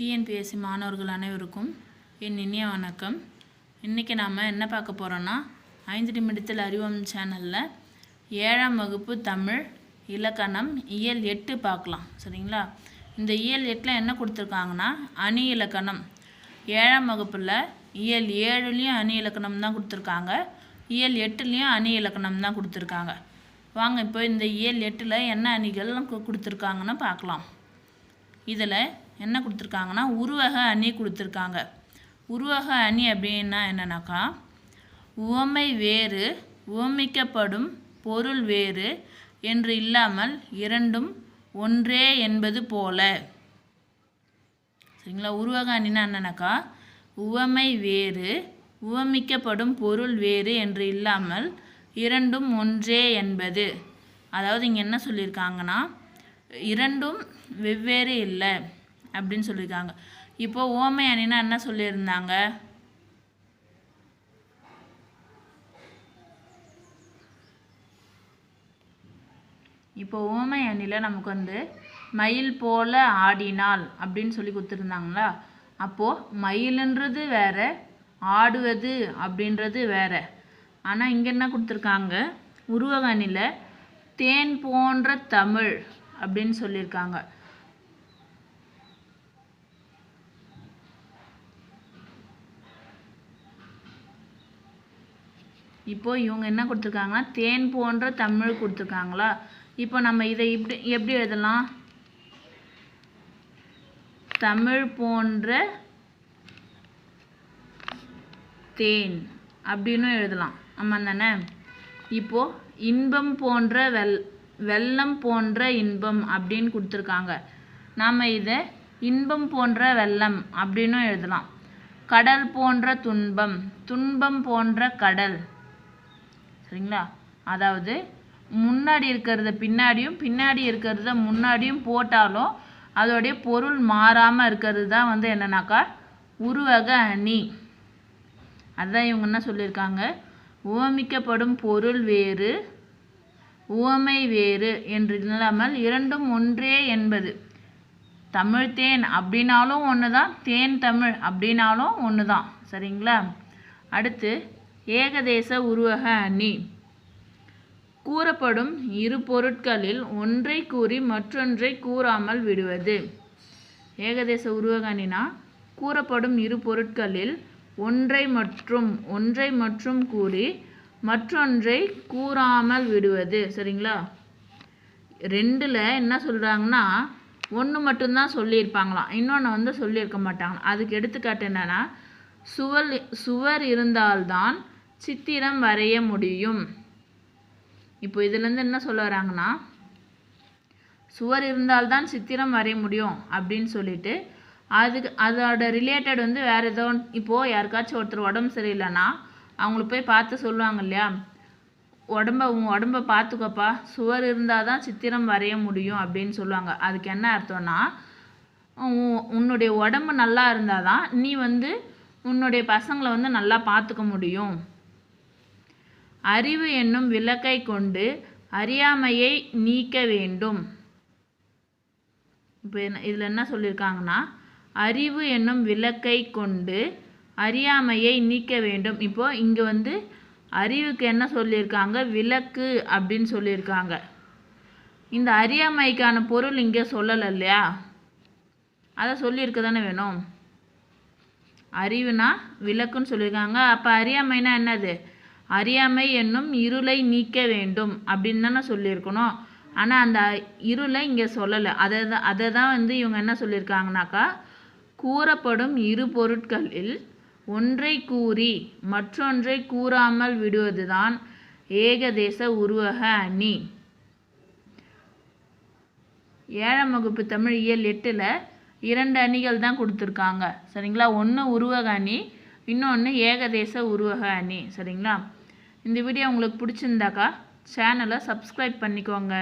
TNPSC மாணவர்கள் அனைவருக்கும் என் இனிய வணக்கம். இன்றைக்கி நாம் என்ன பார்க்க போகிறோன்னா ஐந்து நிமிடத்தில் அறிவோம் சேனலில் ஏழாம் வகுப்பு தமிழ் இலக்கணம் இயல் எட்டு பார்க்கலாம். சரிங்களா? இந்த இயல் எட்டில் என்ன கொடுத்துருக்காங்கன்னா அணி இலக்கணம். ஏழாம் வகுப்பில் இயல் ஏழுலேயும் அணி இலக்கணம் தான் கொடுத்துருக்காங்க. இயல் எட்டுலேயும் அணி இலக்கணம் தான் கொடுத்துருக்காங்க. வாங்க இப்போ இந்த இயல் எட்டில் என்ன அணிகள் கு- கொடுத்துருக்காங்கன்னு பார்க்கலாம். இதில் என்ன கொடுத்துருக்காங்கன்னா உருவக அணி கொடுத்துருக்காங்க. உருவக அணி அப்படின்னா என்னன்னாக்கா உவமை வேறு உவமிக்கப்படும் பொருள் வேறு என்று இல்லாமல் இரண்டும் ஒன்றே என்பது போல. சரிங்களா? உருவக அணினா என்னன்னாக்கா உவமை வேறு உவமிக்கப்படும் பொருள் வேறு என்று இல்லாமல் இரண்டும் ஒன்றே என்பது. அதாவது இங்கே என்ன சொல்லியிருக்காங்கன்னா இரண்டும் வெவ்வேறு இல்லை. அப்படின்னு சொல்லியிருக்காங்க. இப்போ ஓமை அணினா என்ன சொல்லியிருந்தாங்க? இப்போ ஓமை அணியில் நமக்கு வந்து மயில் போல ஆடினால் அப்படின்னு சொல்லி கொடுத்துருந்தாங்களா? அப்போது மயிலுன்றது வேற ஆடுவது அப்படின்றது வேற. ஆனால் இங்கே என்ன கொடுத்துருக்காங்க? உருவக அணியில் தேன் போன்ற தமிழ் அப்படின்னு சொல்லியிருக்காங்க. இப்போ இவங்க என்ன கொடுத்துருக்காங்கன்னா தேன் போன்ற தமிழ் கொடுத்துருக்காங்களா? இப்போ நம்ம இதை இப்படி எப்படி எழுதலாம்? தமிழ் போன்ற தேன் அப்படின்னு எழுதலாம். ஆமாம் தானே? இப்போது இன்பம் போன்ற வெல் வெள்ளம் போன்ற இன்பம் அப்படின்னு கொடுத்துருக்காங்க. நாம் இதை இன்பம் போன்ற வெள்ளம் அப்படின்னும் எழுதலாம். கடல் போன்ற துன்பம் துன்பம் போன்ற கடல். சரிங்களா? அதாவது முன்னாடி இருக்கிறத பின்னாடியும் பின்னாடி இருக்கிறத முன்னாடியும் போட்டாலும் அதோடைய பொருள் மாறாமல் இருக்கிறது தான் வந்து என்னன்னாக்கா உருவக அணி. அதுதான் இவங்க என்ன சொல்லியிருக்காங்க? உவமிக்கப்படும் பொருள் வேறு உவமை வேறு என்று இல்லாமல் இரண்டும் ஒன்றே என்பது. தமிழ் தேன் அப்படின்னாலும் ஒன்று தான் தேன் தமிழ் அப்படின்னாலும் ஒன்று தான் சரிங்களா? அடுத்து ஏகதேச உருவக அணி. கூறப்படும் இரு பொருட்களில் ஒன்றை கூறி மற்றொன்றை கூறாமல் விடுவது. ஏகதேச உருவக அணினா கூறப்படும் இரு பொருட்களில் ஒன்றை மற்றும் ஒன்றை மற்றும் கூறி மற்றொன்றை கூறாமல் விடுவது. சரிங்களா? ரெண்டில் என்ன சொல்கிறாங்கன்னா ஒன்று மட்டும்தான் சொல்லியிருப்பாங்களாம். இன்னொன்று வந்து சொல்லியிருக்க மாட்டாங்களாம். அதுக்கு எடுத்துக்காட்டு என்னென்னா சுவர் சுவர் இருந்தால்தான் சித்திரம் வரைய முடியும். இப்போ இதுலேருந்து என்ன சொல்ல வராங்கன்னா சுவர் இருந்தால்தான் சித்திரம் வரைய முடியும் அப்படின்னு சொல்லிட்டு அதுக்கு அதோட ரிலேட்டட் வந்து வேறு ஏதோ இப்போது யாருக்காச்சும் ஒருத்தர் உடம்பு சரியில்லைன்னா அவங்கள போய் பார்த்து சொல்லுவாங்க இல்லையா? உடம்ப உன் உடம்ப பார்த்துக்கோப்பா சுவர் இருந்தால் தான் சித்திரம் வரைய முடியும் அப்படின்னு சொல்லுவாங்க. அதுக்கு என்ன அர்த்தம்னா உன்னுடைய உடம்பு நல்லா இருந்தால் தான் நீ வந்து உன்னுடைய பசங்களை வந்து நல்லா பார்த்துக்க முடியும். அறிவு என்னும் விளக்கை கொண்டு அறியாமையை நீக்க வேண்டும். இப்போ இதில் என்ன சொல்லியிருக்காங்கன்னா அறிவு என்னும் விளக்கை கொண்டு அறியாமையை நீக்க வேண்டும். இப்போ இங்கே வந்து அறிவுக்கு என்ன சொல்லியிருக்காங்க விளக்கு அப்படின்னு சொல்லியிருக்காங்க இந்த அறியாமைக்கான பொருள் இங்கே சொல்லலை இல்லையா? அதை சொல்லியிருக்க தானே வேணும். அறிவுனா விளக்குன்னு சொல்லியிருக்காங்க அப்போ அறியாமைனா என்னது? அறியாமை என்னும் இருளை நீக்க வேண்டும் அப்படின்னு தானே சொல்லியிருக்கணும். ஆனால் அந்த இருளை இங்கே சொல்லலை. அதை தான் அதை தான் வந்து இவங்க என்ன சொல்லியிருக்காங்கனாக்கா கூறப்படும் இரு பொருட்களில் ஒன்றை கூறி மற்றொன்றை கூறாமல் விடுவதுதான் ஏகதேச உருவக அணி. ஏழாம் வகுப்பு தமிழ் இயல் எட்டில் இரண்டு அணிகள் தான் கொடுத்துருக்காங்க. சரிங்களா? ஒன்று உருவக அணி இன்னொன்று ஏகதேச உருவக அணி. சரிங்களா? இந்த வீடியோ உங்களுக்கு பிடிச்சிருந்தாக்கா சேனலை சப்ஸ்கிரைப் பண்ணிக்கோங்க.